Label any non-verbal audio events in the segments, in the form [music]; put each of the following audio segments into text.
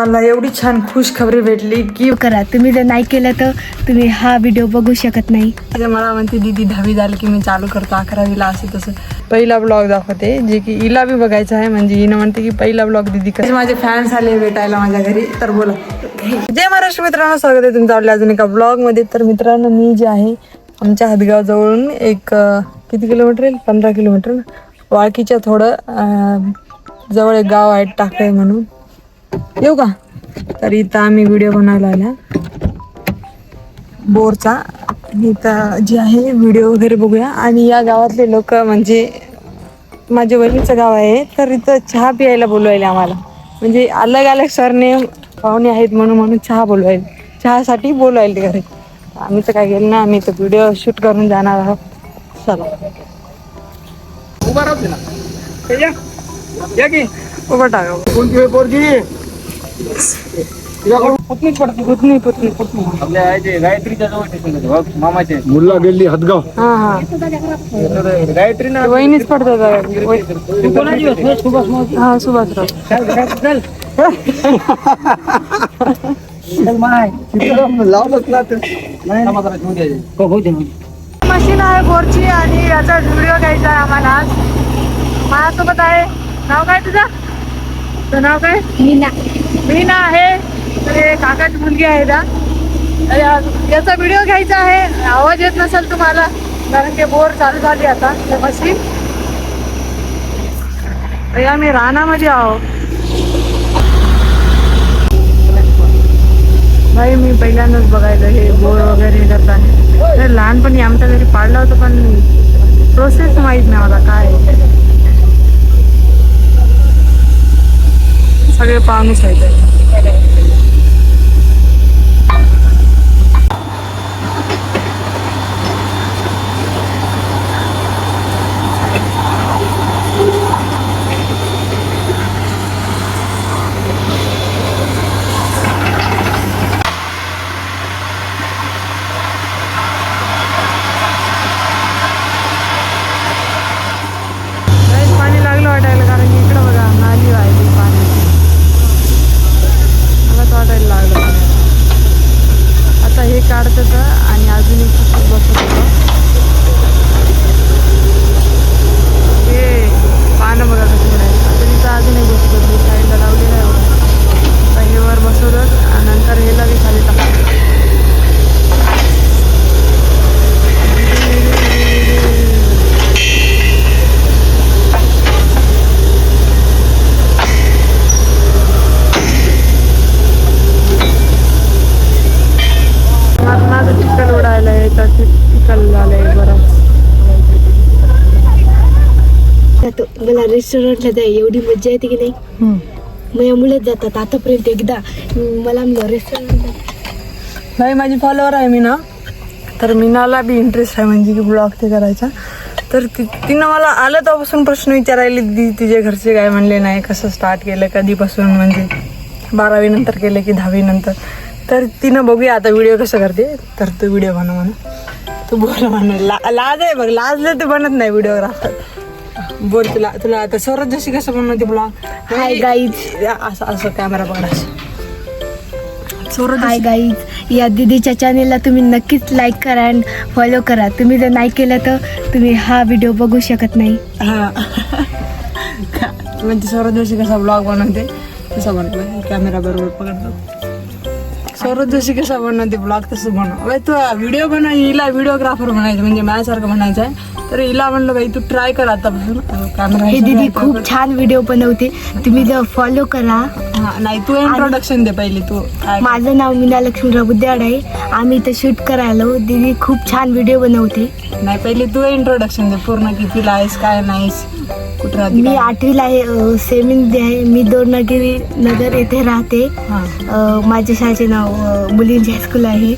मला एवढी छान खुश खबरी भेटली की करा. तुम्ही जर नाही केलं तर तुम्ही हा व्हिडिओ बघू शकत नाही. मला म्हणते दीदी दहावी झाली की मी चालू करतो अकरावीला असं तसं. पहिला ब्लॉग दाखवते जे की हिला बी बघायचं आहे म्हणजे हिनं म्हणते की पहिला ब्लॉग दीदी कर. माझे फॅन्स आले भेटायला माझ्या घरी तर बोला. जय महाराष्ट्र मित्रांनो स्वागत आहे तुमचं आपल्या अजून एका ब्लॉगमध्ये. तर मित्रांनो मी जे आहे आमच्या हदगाव जवळून एक किती किलोमीटर येईल? पंधरा किलोमीटर वाळकीच्या थोडं जवळ एक गाव आहे टाकळे म्हणून. येऊ का? तर इथं आम्ही व्हिडिओ बनवायला आल्या बोरचा. इथं जे आहे व्हिडिओ वगैरे बघूया. आणि या गावातले लोक म्हणजे माझ्या वहिनीचं गाव आहे. तर इथं चहा प्यायला बोलवायला आम्हाला. म्हणजे अलग अलग सरनेम पाहुणे आहेत म्हणून म्हणून चहा बोलवायला. चहासाठी बोलवायला घरी. आम्ही तर काय गेलो ना आम्ही तर व्हिडिओ शूट करून जाणार आहोत. चला. उभा राहते ना. उभं टाका. कोणती पोरगी? पुतणीच पडते पुतणी पुतणी पुतणी. आपल्या आहे गायत्रीच्या जवळ बघ, मामाचे. मुल्ला गेल्ली हदगाव. हा हा. गायत्री ना वहिनीच पडतात हा सुभाषराव. लावलंच ना ते मशीन आहे बोरची आणि याचा व्हिडिओ घ्यायचा आहे आम्हाला आज. माझ्यासोबत आहे. नाव काय तुझं? तुझं नाव काय? मीना. मीना आहे. तर हे काकाची मुलगी आहे ना? याचा व्हिडिओ घ्यायचा आहे. आवाज येत नसेल तुम्हाला कारण की बोर चालू झाली आता मशीन. तर आम्ही रानामध्ये आहो भाई मी पहिल्यांदाच बघायचं हे बोर वगैरे करताना लहानपणी आमच्या घरी पाडलं होतं पण प्रोसेस माहीत नाही मला काय सगळे पाहुणेच आहेत लयच पाणी लागलं वाटायला कारण की इकडं बघा नाली वाहिली पाणी मलाच वाटायला लागलं पाणी. आता हे काढत होतं आणि अजून एक पुस्तक बसत होतं हे पानं बघा कशी आहे आता तिथं अजून एक बसत होतं साईडला लावलेलं आहे बघा आता हे वर बसवलं आणि नंतर हेला बी खाली टाकलं माझं माझं चिकल उडायला आहे तर ते चिकल झालंय बरं जातो मला रेस्टॉरंटला जाय एवढी मजा येते की नाही? माझ्या मुलेच जातात. आतापर्यंत एकदा मला रेस्टॉरंटला नाही माझी फॉलोअर आहे मीना. तर मीनाला बी इंटरेस्ट आहे म्हणजे की ब्लॉग ते करायचा. तर ती तिनं मला आलं तेव्हापासून प्रश्न विचारायला दी तिचे घरचे काय म्हणले नाही कसं स्टार्ट केलं कधीपासून म्हणजे बारावी नंतर केलं की दहावी नंतर. तर तिनं बघूया आता व्हिडिओ कसं करते. तर तू व्हिडिओ बनव म्हणा. तू बोल म्हणा ला लाज आहे बघ लाजलं ते बनत नाही व्हिडिओग्राफर बोल तुला तुला आता सौरभ जोशी कसं बनवते ब्लॉग हाय गाईज असं असं कॅमेरा असं सौरभ हाय गाईज या दीदीच्या चॅनेलला तुम्ही नक्कीच लाईक करा अँड फॉलो करा. तुम्ही जर नाही केलं तर तुम्ही हा व्हिडिओ बघू शकत नाही. हा. [laughs] म्हणजे सौरभ जोशी कसा ब्लॉग बनवते. तसा बनवतो. कॅमेरा बरोबर पकडतो. सौरभ जोशी कसा बनवते ब्लॉग तसं बनव. बाई तू व्हिडिओ बनव हिला व्हिडिओग्राफर बनायचं म्हणजे माझ्यासारखं म्हणायचं आहे. तर हिला म्हणलं बाई तू ट्राय कर आतापासून. कॅमेरा हे दीदी खूप छान व्हिडिओ बनवते. तुम्ही जर फॉलो करा. हा नाही तू इंट्रोडक्शन दे पहिले तू काय माझं नाव मीना लक्ष्मीराव बुद्ध्याड आहे. आम्ही इथं शूट करायला. आलो. दीदी खूप छान व्हिडिओ बनवते. नाही पहिले तू इंट्रोडक्शन दे पूर्ण कितीला आहेस काय नाहीस कुठं राहते मी काय? आठवीला आहे सेमीमध्ये आहे. मी दोरनागिरी नगर येथे राहते. हा. अ, माझ्या शाळेचे नाव मुलींचे हायस्कूल आहे.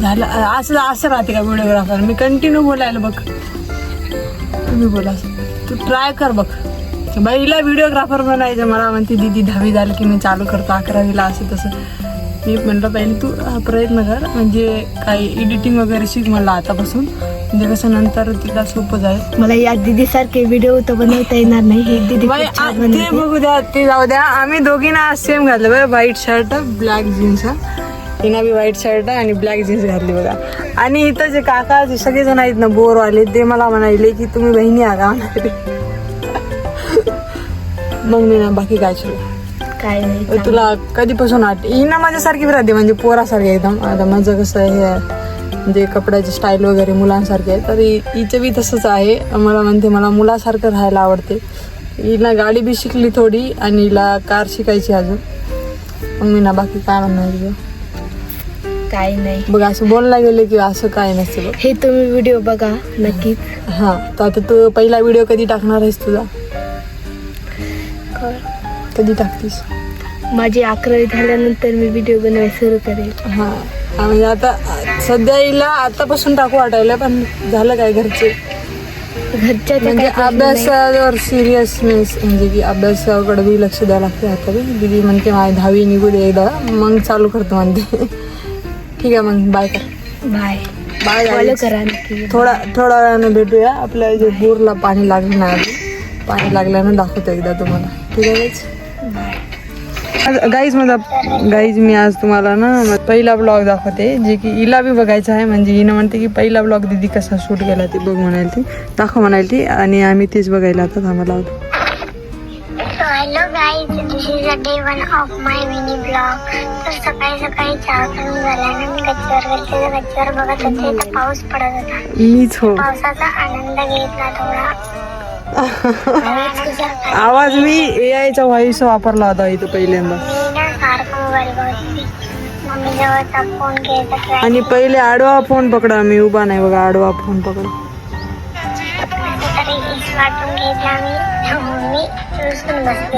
झालं असं असं राहते का व्हिडिओग्राफर मी कंटिन्यू बोलायला बघ. तुम्ही बोला. तू ट्राय कर बघ. बाई हिला व्हिडिओग्राफर बनायचं मला म्हणते दीदी दहावी झाली की मी चालू करतो अकरावीला असं तसं. मी म्हटलं पहिले तू प्रयत्न कर. म्हणजे काही एडिटिंग वगैरे शिक म्हणलं आतापासून. म्हणजे कसं नंतर तिला सोपं जाईल. मला या दीदी सारखे व्हिडिओ तर बनवता येणार नाही. हे दीदी बाई, खूप आ- छान ते बनवते. बघू द्या ते जाऊ द्या. आम्ही दोघींना सेम घातलं. बघा व्हाईट शर्ट ब्लॅक जीन्स तिनं बी व्हाईट शर्ट आणि ब्लॅक जीन्स घातली बघा. आणि इथं जे काका जे सगळेजण आहेत ना बोर वाले ते मला म्हणाले की तुम्ही बहिणी आगा मग मी ना बाकी काय सुरू काय नाही तुला कधीपासून आठ ही ना माझ्यासारखी बी राहते म्हणजे पोरासारखी एकदम. आता माझं कसं आहे हे आहे, म्हणजे कपड्याची स्टाईल वगैरे मुलांसारखी आहे. तर हिचं बी तसंच आहे. मला म्हणते मला मुलासारखं राहायला आवडते. हिला गाडी बी शिकली थोडी आणि हिला कार शिकायची अजून. मग मी ना बाकी काय म्हणणार काय नाही. बघ असं बोलला गेले की असं काय नसतं बघ. हे तुम्ही व्हिडिओ बघा नक्कीच. हां तर आता तू पहिला व्हिडिओ कधी टाकणार आहेस तुझा? कधी टाकतीस? माझी अकरावी झाल्यानंतर मी व्हिडिओ बनवायला सुरू करेल. हा, म्हणजे आता सध्या हिला आतापासून टाकू वाटायला पण झालं काय घरचे? घरच्या म्हणजे. अभ्यासावर सिरियसनेस म्हणजे की अभ्यासाकडे बी लक्ष द्यावं लागते आता. बी दिदी म्हणते माझी दहावी निघू दे एकदा मग चालू करतो म्हणते. ठीक आहे मग बाय कर. बाय बाय फॉलो करा थोडा थोड्या वेळानं भेटूया. आपल्या जे बोरला पाणी आधी पाणी लागल्यानं दाखवतो एकदा तुम्हाला. ठीक आहे गाईज माझा गाईज मी आज तुम्हाला ना पहिला ब्लॉग दाखवते जे की हिला बी बघायचा आहे. म्हणजे हिनं म्हणते की पहिला ब्लॉग दिदी कसा शूट केला ते बघ म्हणाल ती दाखव म्हणाल ती आणि आम्ही तेच बघायला आता थांबायला. तर सकाळी सकाळी चहा करून गच्चीवर गच्चीवर बघत तर पाऊस पडत होता. मीच हो. पावसाचा आनंद घेतला थोडा आवाज मी ए आयचा व्हॉइस वापरला होता इथं पहिल्यांदा. आणि पहिले आडवा फोन पकडा मी उभा नाही बघा आडवा फोन पकडा.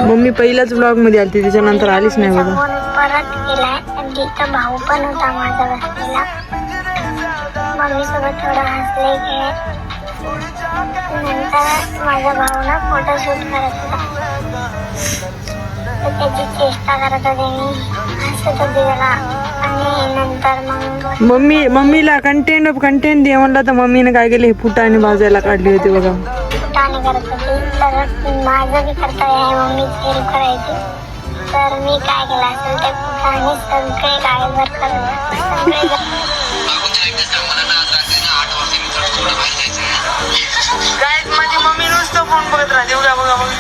मम्मी पहिल्याच ब्लॉगमध्ये आली त्याच्यानंतर आलीच नाही बघा. परत भाऊ पण होता माझा बसलेला मम्मी सोबत हसले खेळ नंतर माझा भाऊ ना फोटो शूट करत होता. तर त्याची चेष्टा करत होते मी. हसत होते त्याला आणि नंतर मग मम्मी मम्मीला कंटेंट कंटेंट दे म्हणलं तर मम्मीने काय केलं? हे फुटाने भाजायला काढली होती बघा. फुटाणे करत होती. तर माझं बी कर्तव्य आहे मम्मीच हेल्प करायची. तर मी काय केलं असेल ते सगळे गाडीवर करत सगळे [laughs] माझी मम्मी नुसतं फोन बघत राहते. बघा बघा बघा.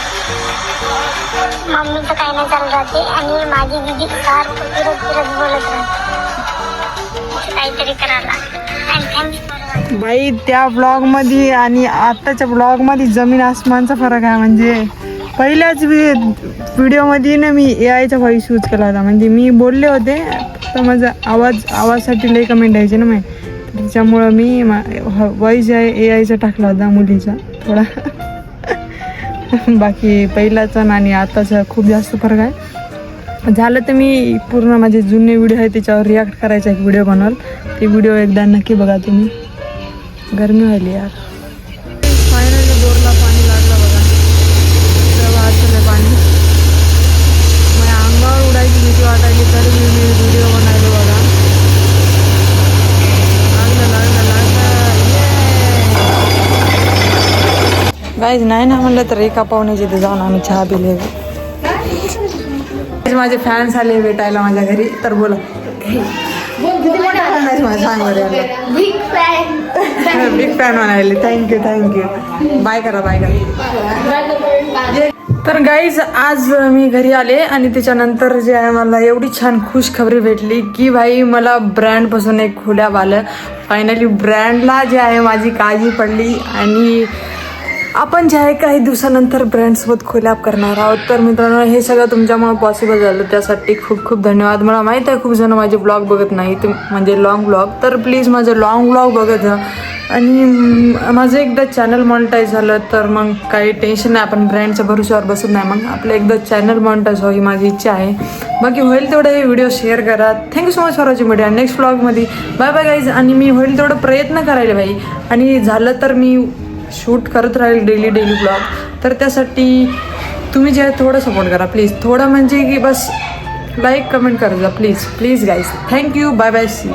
मम्मीचं काही नाही चालू राहते. आणि माझी दिदी सारखं फिरत फिरत बोलत राहते. काहीतरी करायला आणि बाई त्या ब्लॉगमध्ये आणि आताच्या ब्लॉगमध्ये जमीन आसमानचा फरक आहे. म्हणजे पहिल्याच व्हिडिओमध्ये ना मी ए आयचा व्हॉइस यूज केला होता. म्हणजे मी बोलले होते तर माझा आवाज आवाजसाठी लई कमेंट यायचे ना माहिती त्याच्यामुळं मी व्हॉइस आहे ए आयचा टाकला होता मुलीचा थोडा. बाकी पहिलाचा आणि आताचा खूप जास्त फरक आहे. झालं तर मी पूर्ण माझे जुने व्हिडिओ आहे त्याच्यावर रिॲक्ट करायचा एक व्हिडिओ बनवाल ते व्हिडिओ एकदा नक्की बघा तुम्ही. गरमी व्हायली यार. फायनली बोरला पाणी लागलं बघा. वाचलं पाणी. माझ्या अंगावर उडायची भीती वाटायची तरी मी मी व्हिडिओ बनायलो बघा लागलं लागलं लागलं गाईज नाही ना म्हणलं तर एका पाहुण्याच्या इथे जाऊन आम्ही चहा पिले माझे फॅन्स आले भेटायला माझ्या घरी. तर बोला. किती मोठे fan आहेत माझ्या सांग बरं याला. बिग फॅन म्हणाले. Thank you thank you bye करा बाय करा. तर गाईज आज मी घरी आले आणि त्याच्यानंतर जे आहे मला एवढी छान खुश खबरी भेटली की भाई मला ब्रँडपासून एक खुल्या आलं फायनली ब्रँडला जे आहे माझी काळजी पडली आणि आपण जे आहे काही दिवसानंतर ब्रँडसोबत खोलॅप करणार आहोत तर मित्रांनो हे सगळं तुमच्यामुळे पॉसिबल झालं. त्यासाठी खूप खूप धन्यवाद. मला माहीत आहे खूप जण माझे ब्लॉग बघत नाही ते म्हणजे लॉंग ब्लॉग तर प्लीज माझं लॉंग ब्लॉग बघत जा. आणि माझं एकदा चॅनल मॉनिटाईज झालं तर मग काही टेन्शन नाही. आपण ब्रँडच्या भरोश्यावर बसत नाही. मग आपलं एकदा चॅनल मॉनिटाईज हो ही माझी इच्छा आहे. बाकी होईल तेवढं हे व्हिडिओ शेअर करा. Thank you so much for watching media next ब्लॉगमध्ये बाय बाय गाईज आणि मी होईल तेवढं प्रयत्न करायला भाई आणि झालं तर मी शूट करत राहील डेली डेली ब्लॉग तर त्यासाठी तुम्ही जे आहे थोडं सपोर्ट करा प्लीज थोडं म्हणजे की बस लाईक कमेंट करा please please guys thank you bye bye see